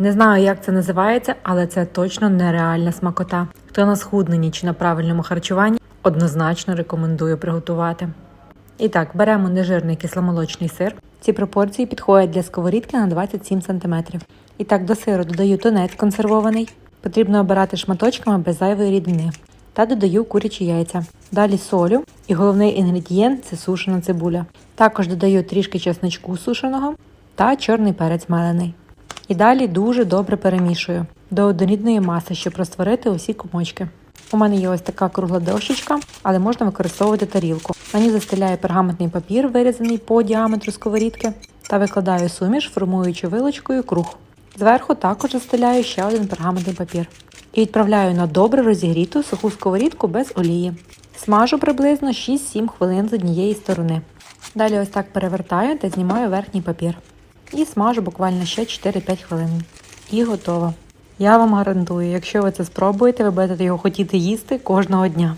Не знаю, як це називається, але це точно нереальна смакота. Хто на схудненні чи на правильному харчуванні, однозначно рекомендую приготувати. І так, беремо нежирний кисломолочний сир. Ці пропорції підходять для сковорідки на 27 см. І так, до сиру додаю тунець консервований. Потрібно обирати шматочками без зайвої рідини. Та додаю курячі яйця. Далі солю. І головний інгредієнт це сушена цибуля. Також додаю трішки чесночку сушеного та чорний перець мелений. І далі дуже добре перемішую до однорідної маси, щоб розтворити усі комочки. У мене є ось така кругла дощечка, але можна використовувати тарілку. На ній застеляю пергаментний папір, вирізаний по діаметру сковорідки, та викладаю суміш, формуючи вилочкою круг. Зверху також застеляю ще один пергаментний папір. І відправляю на добре розігріту суху сковорідку без олії. Смажу приблизно 6-7 хвилин з однієї сторони. Далі ось так перевертаю та знімаю верхній папір. І смажу буквально ще 4-5 хвилин. І готово. Я вам гарантую, якщо ви це спробуєте, ви будете його хотіти їсти кожного дня.